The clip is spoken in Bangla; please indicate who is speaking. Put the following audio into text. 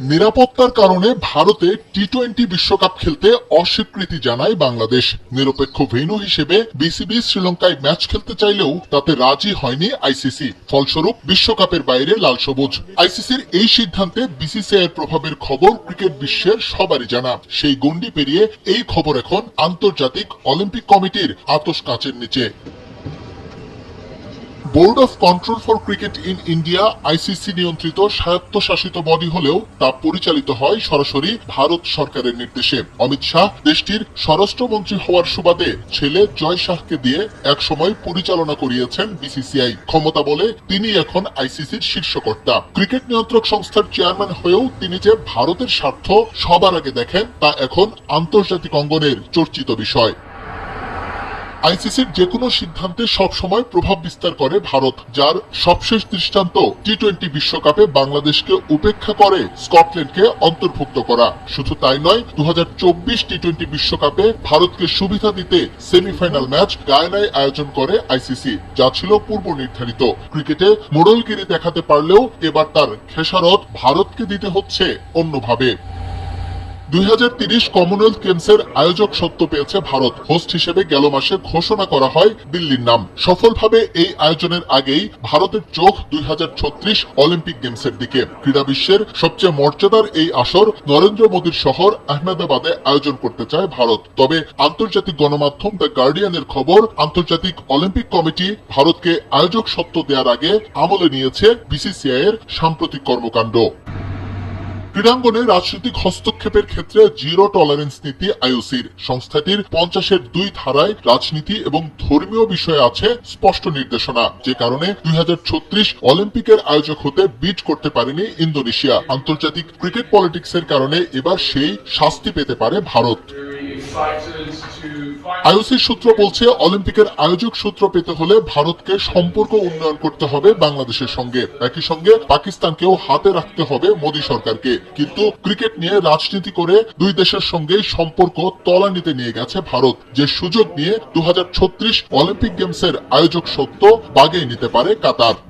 Speaker 1: নিরাপত্তার কারণে ভারতে টি টোয়েন্টি বিশ্বকাপ খেলতে অস্বীকৃতি জানায় বাংলাদেশ। নিরপেক্ষ ভেন্যু হিসেবে বিসিবি শ্রীলঙ্কায় ম্যাচ খেলতে চাইলেও তাতে রাজি হয়নি আইসিসি ফলস্বরূপ বিশ্বকাপের বাইরে লাল সবুজ। আইসিসির এই সিদ্ধান্তে বিসিসিআই প্রভাবের খবর ক্রিকেট বিশ্বের সবারই জানা। সেই গণ্ডি পেরিয়ে এই খবর এখন আন্তর্জাতিক অলিম্পিক কমিটির আতস কাঁচের নিচে। Board of Control for Cricket in India, ICC নিয়ন্ত্রিত স্বায়ত্তশাসিত বডি হলেও তা পরিচালিত হয় সরাসরি ভারত সরকারের নির্দেশে। অমিত শাহ দেশটির স্বরাষ্ট্রমন্ত্রী হওয়ার সুবাদে ছেলে জয় শাহকে দিয়ে একসময় পরিচালনা করিয়েছেন বিসিসিআই। ক্ষমতা বলে তিনি এখন আইসিসির শীর্ষকর্তা। ক্রিকেট নিয়ন্ত্রক সংস্থার চেয়ারম্যান হয়েও তিনি যে ভারতের স্বার্থ সবার আগে দেখেন, তা এখন আন্তর্জাতিক অঙ্গনের চর্চিত বিষয়। আইসিসির যে কোনো সিদ্ধান্তে সবসময় প্রভাব বিস্তার করে ভারত, যার সবশেষ দৃষ্টান্ত টি টোয়েন্টি বিশ্বকাপে বাংলাদেশকে উপেক্ষা করে স্কটল্যান্ডকে অন্তর্ভুক্ত করা। শুধু তাই নয় দু টি টোয়েন্টি বিশ্বকাপে ভারতকে সুবিধা দিতে সেমিফাইনাল ম্যাচ গায়নায় আয়োজন করে আইসিসি, যা ছিল পূর্ব নির্ধারিত। ক্রিকেটে মোড়লগিরি দেখাতে পারলেও এবার তার খেসারত ভারতকে দিতে হচ্ছে অন্যভাবে। দুই কমনওয়েলথ গেমসের আয়োজক সত্য পেয়েছে ভারত। হোস্ট হিসেবে গেল মাসে ঘোষণা করা হয় দিল্লির নাম। সফলভাবে এই আয়োজনের আগেই ভারতের চোখ দুই অলিম্পিক গেমসের দিকে। ক্রীড়া বিশ্বের সবচেয়ে মর্যাদার এই আসর নরেন্দ্র মোদীর শহর আহমেদাবাদে আয়োজন করতে চায় ভারত। তবে আন্তর্জাতিক গণমাধ্যম দ্য গার্ডিয়ানের খবর, আন্তর্জাতিক অলিম্পিক কমিটি ভারতকে আয়োজক সত্য দেওয়ার আগে আমলে নিয়েছে বিসিসিআই এর সাম্প্রতিক কর্মকাণ্ড। ক্রীড়াঙ্গনে রাজনৈতিক হস্তক্ষেপের ক্ষেত্রে জিরো টলারেন্স নীতি আইওসির। সংস্থাটির পঞ্চাশের দুই ধারায় রাজনীতি এবং ধর্মীয় বিষয়ে আছে স্পষ্ট নির্দেশনা, যে কারণে দুই হাজার ছত্রিশ অলিম্পিকের আয়োজক হতে বিট করতে পারেনি ইন্দোনেশিয়া। আন্তর্জাতিক ক্রিকেট পলিটিক্সের কারণে এবার সেই শাস্তি পেতে পারে ভারত। আইওসির সূত্র বলছে, অলিম্পিকের আয়োজক সূত্র পেতে হলে ভারতকে সম্পর্ক উন্নয়ন করতে হবে বাংলাদেশের সঙ্গে। একই সঙ্গে পাকিস্তানকেও হাতে রাখতে হবে মোদী সরকারকে। কিন্তু ক্রিকেট নিয়ে রাজনীতি করে দুই দেশের সঙ্গে সম্পর্ক তলানিতে নিয়ে গেছে ভারত। যে সুযোগ নিয়ে দু হাজার ছত্রিশ অলিম্পিক গেমসের আয়োজক সত্য বাগিয়ে নিতে পারে কাতার।